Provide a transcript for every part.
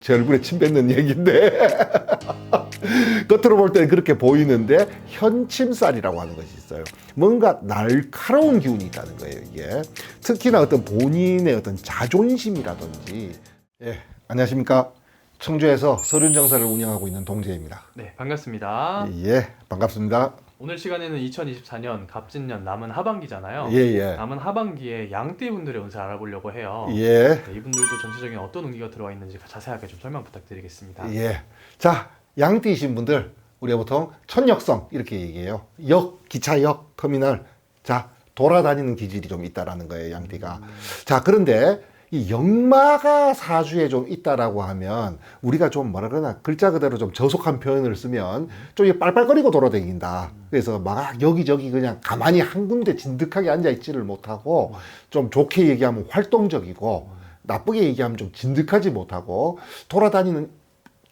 제 얼굴에 침 뱉는 얘기인데 겉으로 볼 때는 그렇게 보이는데 현침살이라고 하는 것이 있어요. 뭔가 날카로운 기운이 있다는 거예요. 이게 특히나 어떤 본인의 어떤 자존심이라든지 예 안녕하십니까 청주에서 서륜정사를 운영하고 있는 동재입니다. 네, 반갑습니다. 예 반갑습니다. 오늘 시간에는 2024년 갑진년 남은 하반기잖아요. 예 예 남은 하반기에 양띠 분들의 운세 알아보려고 해요. 예. 네, 이분들도 전체적인 어떤 운기가 들어와 있는지 자세하게 좀 설명 부탁드리겠습니다. 예. 자, 양띠이신 분들, 우리가 보통 천역성 이렇게 얘기해요. 역, 기차역, 터미널. 자, 돌아다니는 기질이 좀 있다라는 거예요, 양띠가. 자, 그런데 이 역마가 사주에 좀 있다라고 하면 우리가 좀 뭐라 그러나 글자 그대로 좀 저속한 표현을 쓰면 좀 빨빨거리고 돌아다닌다. 그래서 막 여기저기 그냥 가만히 한 군데 진득하게 앉아 있지를 못하고 좀 좋게 얘기하면 활동적이고 나쁘게 얘기하면 좀 진득하지 못하고 돌아다니는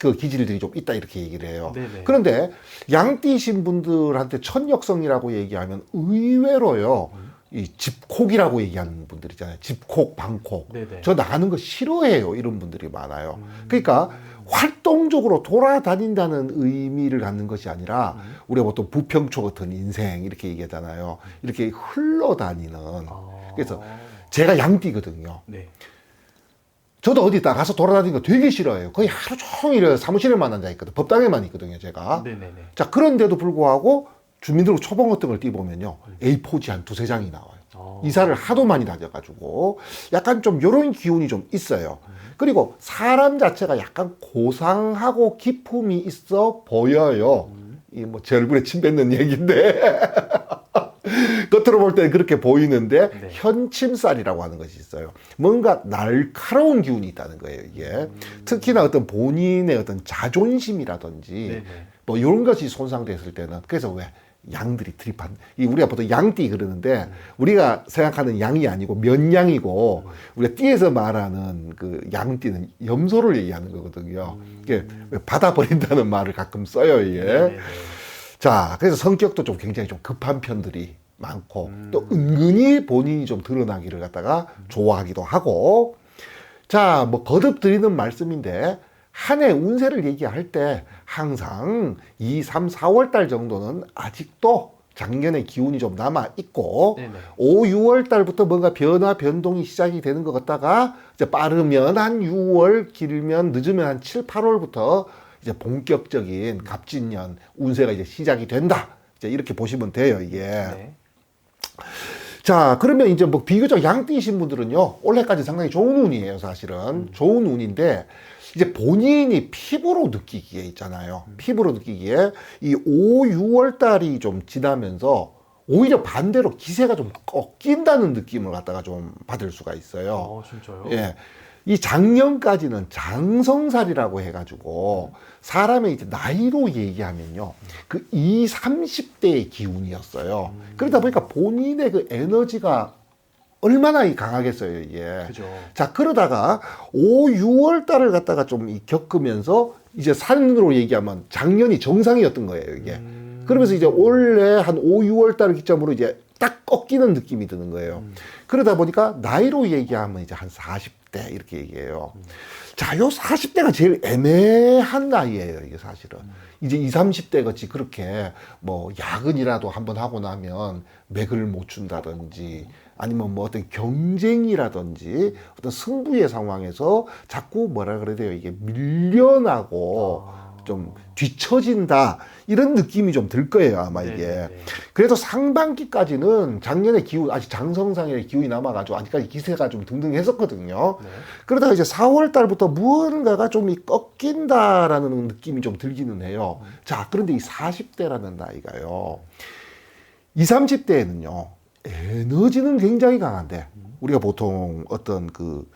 그 기질들이 좀 있다 이렇게 얘기를 해요. 네네. 그런데 양띠신 분들한테 천역성이라고 얘기하면 의외로요. 이 집콕이라고 얘기하는 분들 있잖아요. 집콕, 방콕. 네네. 저 나가는 거 싫어해요. 이런 분들이 많아요. 그러니까 활동적으로 돌아다닌다는 의미를 갖는 것이 아니라 우리가 보통 부평초 같은 인생 이렇게 얘기하잖아요. 이렇게 흘러다니는. 아, 그래서 제가 양띠거든요. 네. 저도 어디 나가서 돌아다니는 거 되게 싫어해요. 거의 하루 종일 사무실에만 앉아 있거든. 법당에만 있거든요, 제가. 네네네. 자, 그런데도 불구하고 주민등록 초봉 같은 걸 띄보면요. A4지 한 두세 장이 나와요. 어, 이사를 하도 많이 다녀가지고 약간 좀 요런 기운이 좀 있어요. 그리고 사람 자체가 약간 고상하고 기품이 있어 보여요. 이뭐 제 얼굴에 침 뱉는 얘기인데 겉으로 볼 때는 그렇게 보이는데 네. 현침살이라고 하는 것이 있어요. 뭔가 날카로운 기운이 있다는 거예요. 이게 특히나 어떤 본인의 어떤 자존심이라든지 네네. 뭐 이런 것이 손상됐을 때는 그래서 왜 양들이 드립한 이 우리가 보통 양띠 그러는데 우리가 생각하는 양이 아니고 면양이고 우리가 띠에서 말하는 그 양띠는 염소를 얘기하는 거거든요. 이게 왜 받아 버린다는 말을 가끔 써요 이게. 네네네. 자 그래서 성격도 좀 굉장히 좀 급한 편들이 많고 또 은근히 본인이 좀 드러나기를 갖다가 좋아하기도 하고 자, 뭐 거듭 드리는 말씀인데 한 해 운세를 얘기할 때 항상 2, 3, 4월 달 정도는 아직도 작년의 기운이 좀 남아 있고 네네. 5, 6월 달부터 뭔가 변화 변동이 시작이 되는 것 같다가 이제 빠르면 한 6월 길면 늦으면 한 7, 8월부터 이제 본격적인 갑진년 운세가 이제 시작이 된다. 이제 이렇게 보시면 돼요, 이게. 네. 자, 그러면 이제 뭐 비교적 양띠이신 분들은요, 올해까지 상당히 좋은 운이에요, 사실은. 좋은 운인데, 이제 본인이 피부로 느끼기에 있잖아요. 피부로 느끼기에 이 5, 6월 달이 좀 지나면서 오히려 반대로 기세가 좀 꺾인다는 느낌을 갖다가 좀 받을 수가 있어요. 어, 진짜요? 예. 이 작년까지는 장성살이라고 해가지고 사람의 이제 나이로 얘기하면요. 그 20, 30대의 기운이었어요. 그러다 보니까 본인의 그 에너지가 얼마나 이 강하겠어요, 이게. 그죠. 자, 그러다가 5, 6월 달을 갖다가 좀 이 겪으면서 이제 산으로 얘기하면 작년이 정상이었던 거예요, 이게. 음, 그러면서 이제 올해 한 5, 6월 달을 기점으로 이제 딱 꺾이는 느낌이 드는 거예요. 그러다 보니까 나이로 얘기하면 이제 한 40대 이렇게 얘기해요. 자, 요 40대가 제일 애매한 나이예요, 이게 사실은. 이제 20, 30대 같이 그렇게 뭐 야근이라도 한번 하고 나면 맥을 못 준다든지 아니면 뭐 어떤 경쟁이라든지 어떤 승부의 상황에서 자꾸 뭐라 그래야 돼요. 이게 밀려나고 아. 좀 뒤처진다 이런 느낌이 좀 들 거예요 아마 이게. 네네네. 그래도 상반기까지는 작년에 기운 아직 장성상의 기운이 남아가지고 아직까지 기세가 좀 등등했었거든요. 네. 그러다가 이제 4월 달부터 무언가가 좀이 꺾인다라는 느낌이 좀 들기는 해요. 자 그런데 이 40대라는 나이가요. 20, 30대에는요 에너지는 굉장히 강한데 우리가 보통 어떤 그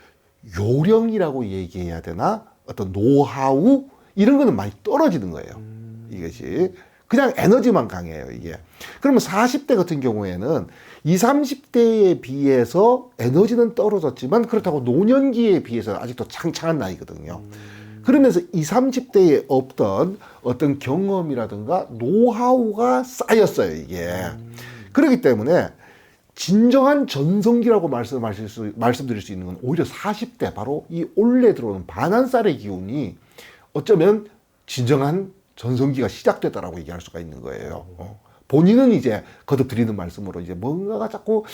요령이라고 얘기해야 되나? 어떤 노하우 이런 거는 많이 떨어지는 거예요. 음, 이것이 그냥 에너지만 강해요 이게. 그러면 40대 같은 경우에는 20, 30대에 비해서 에너지는 떨어졌지만 그렇다고 노년기에 비해서 아직도 창창한 나이거든요. 그러면서 20, 30대에 없던 어떤 경험이라든가 노하우가 쌓였어요 이게. 그렇기 때문에 진정한 전성기라고 말씀하실 수, 말씀드릴 수 있는 건 오히려 40대 바로 이 올해 들어오는 반환살의 기운이 어쩌면 진정한 전성기가 시작됐다라고 얘기할 수가 있는 거예요. 어. 본인은 이제 거듭 드리는 말씀으로 이제 뭔가가 자꾸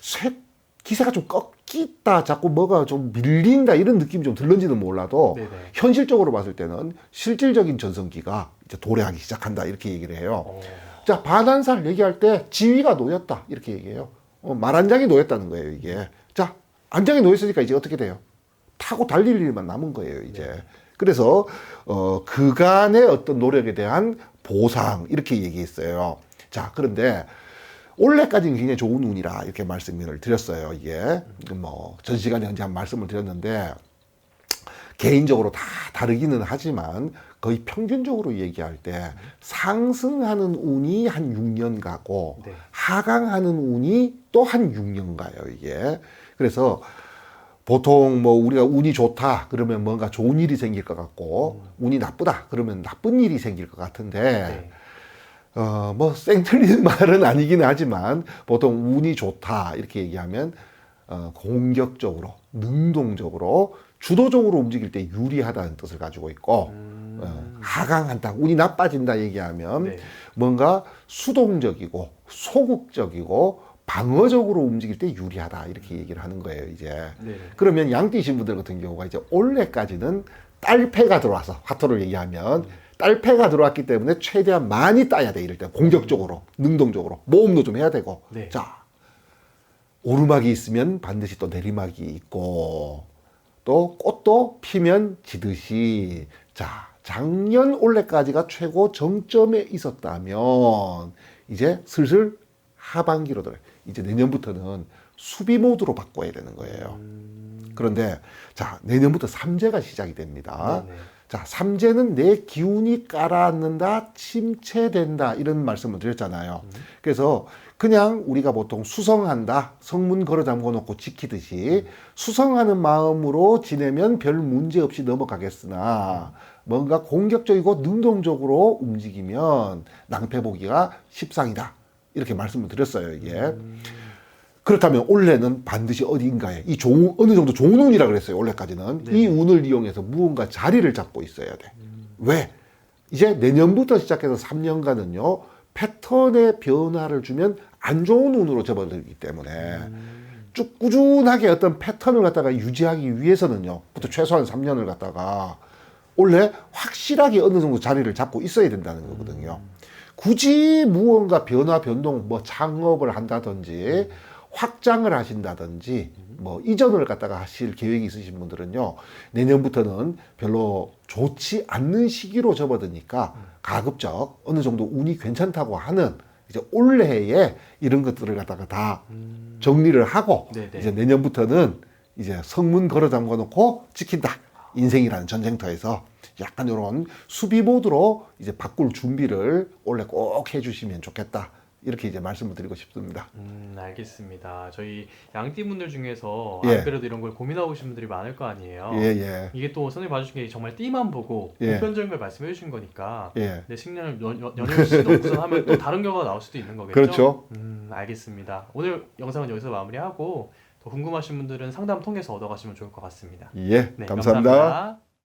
쇠 기세가 좀 꺾이다, 자꾸 뭐가 좀 밀린다 이런 느낌이 좀 들는지는 몰라도 네네. 현실적으로 봤을 때는 실질적인 전성기가 이제 도래하기 시작한다 이렇게 얘기를 해요. 어, 자 반환살 얘기할 때 지위가 놓였다 이렇게 얘기해요. 어, 말한 장이 놓였다는 거예요 이게. 자 안장이 놓였으니까 이제 어떻게 돼요? 타고 달릴 일만 남은 거예요 이제. 그래서 어, 그간의 어떤 노력에 대한 보상 이렇게 얘기했어요. 자 그런데 올해까지는 굉장히 좋은 운이라 이렇게 말씀을 드렸어요. 이게 뭐 전 시간에 언제 한 말씀을 드렸는데 개인적으로 다 다르기는 하지만 거의 평균적으로 얘기할 때 상승하는 운이 한 6년 가고 네. 하강하는 운이 또 한 6년 가요, 이게. 그래서 보통 뭐 우리가 운이 좋다 그러면 뭔가 좋은 일이 생길 것 같고 운이 나쁘다 그러면 나쁜 일이 생길 것 같은데 네. 어, 뭐, 쌩틀리는 말은 아니긴 하지만, 보통 운이 좋다, 이렇게 얘기하면, 어, 공격적으로, 능동적으로, 주도적으로 움직일 때 유리하다는 뜻을 가지고 있고, 음, 어, 하강한다, 운이 나빠진다 얘기하면, 네. 뭔가 수동적이고, 소극적이고, 방어적으로 움직일 때 유리하다, 이렇게 얘기를 하는 거예요, 이제. 네. 그러면 양띠신 분들 같은 경우가 이제 올해까지는 딸패가 들어와서 화토를 얘기하면 딸패가 들어왔기 때문에 최대한 많이 따야 돼. 이럴 때 공격적으로 능동적으로. 모험도 좀 해야 되고. 네. 자 오르막이 있으면 반드시 또 내리막이 있고 또 꽃도 피면 지듯이. 자 작년 올해까지가 최고 정점에 있었다면 이제 슬슬 하반기로 들어 이제 내년부터는 수비 모드로 바꿔야 되는 거예요. 음, 그런데 자 내년부터 삼재가 시작이 됩니다. 네네. 자 삼재는 내 기운이 깔아앉는다, 침체된다 이런 말씀을 드렸잖아요. 그래서 그냥 우리가 보통 수성한다, 성문 걸어 잠궈 놓고 지키듯이 수성하는 마음으로 지내면 별 문제 없이 넘어가겠으나 뭔가 공격적이고 능동적으로 움직이면 낭패 보기가 십상이다 이렇게 말씀을 드렸어요 이게. 그렇다면 올해는 반드시 어디인가에 이 좋은 어느 정도 좋은 운이라 그랬어요 올해까지는 네. 이 운을 이용해서 무언가 자리를 잡고 있어야 돼. 왜? 이제 내년부터 시작해서 3년간은요 패턴의 변화를 주면 안 좋은 운으로 접어들기 때문에 쭉 꾸준하게 어떤 패턴을 갖다가 유지하기 위해서는요, 부터 최소한 3년을 갖다가 원래 확실하게 어느 정도 자리를 잡고 있어야 된다는 거거든요. 굳이 무언가 변화, 변동, 뭐 창업을 한다든지 확장을 하신다든지 뭐 이전을 갖다가 하실 계획이 있으신 분들은요, 내년부터는 별로 좋지 않는 시기로 접어드니까 가급적 어느 정도 운이 괜찮다고 하는 이제 올해에 이런 것들을 갖다가 다 음, 정리를 하고 네네. 이제 내년부터는 이제 성문 걸어 잠궈 놓고 지킨다. 인생이라는 전쟁터에서 약간 이런 수비 모드로 이제 바꿀 준비를 올해 꼭 해주시면 좋겠다. 이렇게 이제 말씀을 드리고 싶습니다. 음, 알겠습니다. 저희 양띠분들 중에서 예. 안 그래도 이런 걸 고민하고 계신 분들이 많을 거 아니에요. 예, 예, 이게 또 선생님 봐주신 게 정말 띠만 보고 예. 보편적인 걸 말씀해 주신 거니까 예. 내 식년을 연- 연- 연연시 넣고선 하면 또 다른 결과가 나올 수도 있는 거겠죠? 그렇죠. 음, 알겠습니다. 오늘 영상은 여기서 마무리하고 더 궁금하신 분들은 상담 통해서 얻어가시면 좋을 것 같습니다. 예, 네, 감사합니다. 감사합니다.